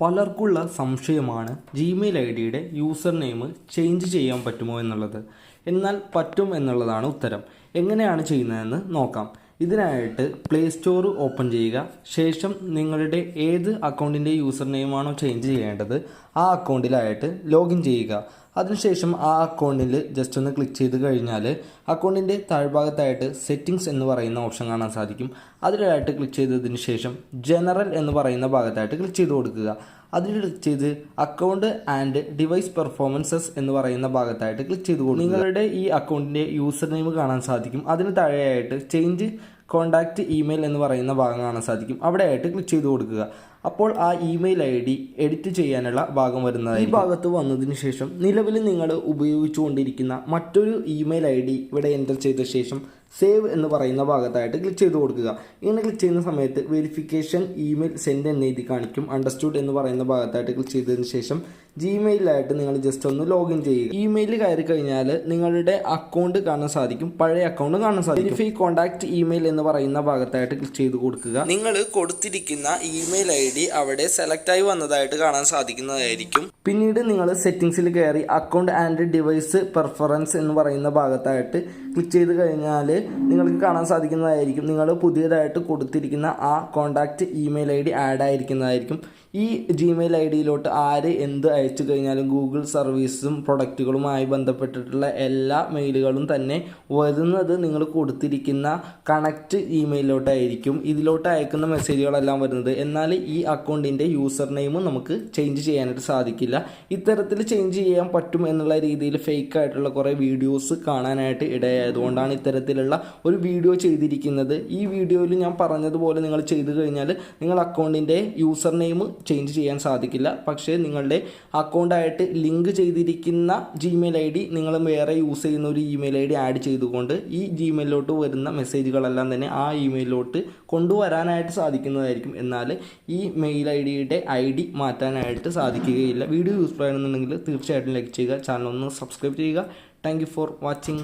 പലർക്കുള്ള സംശയമാണ് Gmail I ഡിയുടെ user name change ചെയ്യാൻ പറ്റുമോ എന്നുള്ളത്. എന്നാൽ പറ്റും എന്നുള്ളതാണ് ഉത്തരം. എങ്ങനെയാണ് ചെയ്യുന്നതെന്ന് നോക്കാം. ഇതിനായിട്ട് പ്ലേ സ്റ്റോർ ഓപ്പൺ ചെയ്യുക. ശേഷം നിങ്ങളുടെ ഏത് അക്കൗണ്ടിന്റെ യൂസർ നെയിമാണോ ചേഞ്ച് ചെയ്യേണ്ടത് ആ അക്കൗണ്ടിലായിട്ട് ലോഗിൻ ചെയ്യുക. അതിനുശേഷം ആ അക്കൗണ്ടിൽ ജസ്റ്റ് ഒന്ന് ക്ലിക്ക് ചെയ്ത് കഴിഞ്ഞാൽ അക്കൗണ്ടിന്റെ താഴ്ഭാഗത്തായിട്ട് സെറ്റിങ്സ് എന്ന് പറയുന്ന ഓപ്ഷൻ കാണാൻ സാധിക്കും. അതിലായിട്ട് ക്ലിക്ക് ചെയ്തതിന് ശേഷം ജനറൽ എന്ന് പറയുന്ന ഭാഗത്തായിട്ട് ക്ലിക്ക് ചെയ്ത് കൊടുക്കുക. അതിൽ ക്ലിക്ക് ചെയ്ത് അക്കൗണ്ട് ആൻഡ് ഡിവൈസ് പെർഫോമൻസസ് എന്ന് പറയുന്ന ഭാഗത്തായിട്ട് ക്ലിക്ക് ചെയ്ത് കൊടുക്കുക. നിങ്ങളുടെ ഈ അക്കൗണ്ടിന്റെ യൂസർ നെയിം കാണാൻ സാധിക്കും. അതിന് താഴെയായിട്ട് ചേഞ്ച് കോൺടാക്റ്റ് ഇമെയിൽ എന്ന് പറയുന്ന ഭാഗം കാണാൻ സാധിക്കും. അവിടെ ആയിട്ട് ക്ലിക്ക് ചെയ്ത് കൊടുക്കുക. അപ്പോൾ ആ ഇമെയിൽ ഐ ഡി എഡിറ്റ് ചെയ്യാനുള്ള ഭാഗം വരുന്നത് ഈ ഭാഗത്ത് വന്നതിന് ശേഷം നിലവിൽ നിങ്ങൾ ഉപയോഗിച്ചുകൊണ്ടിരിക്കുന്ന മറ്റൊരു ഇമെയിൽ ഐ ഡി ഇവിടെ എന്റർ ചെയ്ത ശേഷം സേവ് എന്ന് പറയുന്ന ഭാഗത്തായിട്ട് ക്ലിക്ക് ചെയ്ത് കൊടുക്കുക. ഇങ്ങനെ ക്ലിക്ക് ചെയ്യുന്ന സമയത്ത് വെരിഫിക്കേഷൻ ഇമെയിൽ സെൻഡ് എന്ന് എഴുതി കാണിക്കും. അണ്ടർസ്റ്റുഡ് എന്ന് പറയുന്ന ഭാഗത്തായിട്ട് ക്ലിക്ക് ചെയ്തതിന് ശേഷം ജിമെയിലായിട്ട് നിങ്ങൾ ജസ്റ്റ് ഒന്ന് ലോഗിൻ ചെയ്യുക. ഇമെയിൽ കയറി കഴിഞ്ഞാൽ നിങ്ങളുടെ അക്കൗണ്ട് കാണാൻ സാധിക്കും. പഴയ അക്കൗണ്ട് കാണാൻ സാധിക്കും. വെരിഫൈ കോൺടാക്ട് ഇമെയിൽ എന്ന് പറയുന്ന ഭാഗത്തായിട്ട് ക്ലിക്ക് ചെയ്ത് കൊടുക്കുക. നിങ്ങൾ കൊടുത്തിരിക്കുന്ന ഇമെയിൽ ഐ ഡി അവിടെ സെലക്ട് ആയി വന്നതായിട്ട് കാണാൻ സാധിക്കുന്നതായിരിക്കും. പിന്നീട് നിങ്ങൾ സെറ്റിംഗ്സിൽ കയറി അക്കൗണ്ട് ആൻഡ് ഡിവൈസ് പെർഫറൻസ് എന്ന് പറയുന്ന ഭാഗത്തായിട്ട് ക്ലിക്ക് ചെയ്ത് കഴിഞ്ഞാൽ നിങ്ങൾക്ക് കാണാൻ സാധിക്കുന്നതായിരിക്കും. നിങ്ങൾ പുതിയതായിട്ട് കൊടുത്തിരിക്കുന്ന ആ contact email I D add ആയിരിക്കുന്നതായിരിക്കും. ഈ ജിമെയിൽ ഐ ഡിയിലോട്ട് ആര് എന്ത് അയച്ചു കഴിഞ്ഞാലും ഗൂഗിൾ സർവീസും പ്രൊഡക്റ്റുകളുമായി ബന്ധപ്പെട്ടിട്ടുള്ള എല്ലാ മെയിലുകളും തന്നെ വരുന്നത് നിങ്ങൾ കൊടുത്തിരിക്കുന്ന കണക്റ്റ് ഇമെയിലോട്ടായിരിക്കും. ഇതിലോട്ട് അയക്കുന്ന മെസ്സേജുകളെല്ലാം വരുന്നത്. എന്നാൽ ഈ അക്കൗണ്ടിന്റെ യൂസർ നെയിമും നമുക്ക് ചേഞ്ച് ചെയ്യാനായിട്ട് സാധിക്കില്ല. ഇത്തരത്തിൽ ചേഞ്ച് ചെയ്യാൻ പറ്റും എന്നുള്ള രീതിയിൽ ഫേക്ക് ആയിട്ടുള്ള കുറേ വീഡിയോസ് കാണാനായിട്ട് ഇടയായതുകൊണ്ടാണ് ഇത്തരത്തിലുള്ള ഒരു വീഡിയോ ചെയ്തിരിക്കുന്നത്. ഈ വീഡിയോയിൽ ഞാൻ പറഞ്ഞതുപോലെ നിങ്ങൾ ചെയ്തു കഴിഞ്ഞാൽ നിങ്ങൾ അക്കൗണ്ടിന്റെ യൂസർ നെയിം ചേഞ്ച് ചെയ്യാൻ സാധിക്കില്ല. പക്ഷേ നിങ്ങളുടെ അക്കൗണ്ടായിട്ട് ലിങ്ക് ചെയ്തിരിക്കുന്ന ജിമെയിൽ ഐ ഡി നിങ്ങൾ വേറെ യൂസ് ചെയ്യുന്ന ഒരു ഇമെയിൽ ഐ ഡി ആഡ് ചെയ്തുകൊണ്ട് ഈ ജിമെയിലോട്ട് വരുന്ന മെസ്സേജുകളെല്ലാം തന്നെ ആ ഇമെയിലോട്ട് കൊണ്ടുവരാനായിട്ട് സാധിക്കുന്നതായിരിക്കും. എന്നാൽ ഈ മെയിൽ ഐ ഡിയുടെ ഐ ഡി മാറ്റാനായിട്ട് സാധിക്കുകയില്ല. വീഡിയോ യൂസ്ഫുൾ ആണെന്നുണ്ടെങ്കിൽ തീർച്ചയായിട്ടും ലൈക്ക് ചെയ്യുക. ചാനൽ ഒന്ന് സബ്സ്ക്രൈബ് ചെയ്യുക. Thank for watching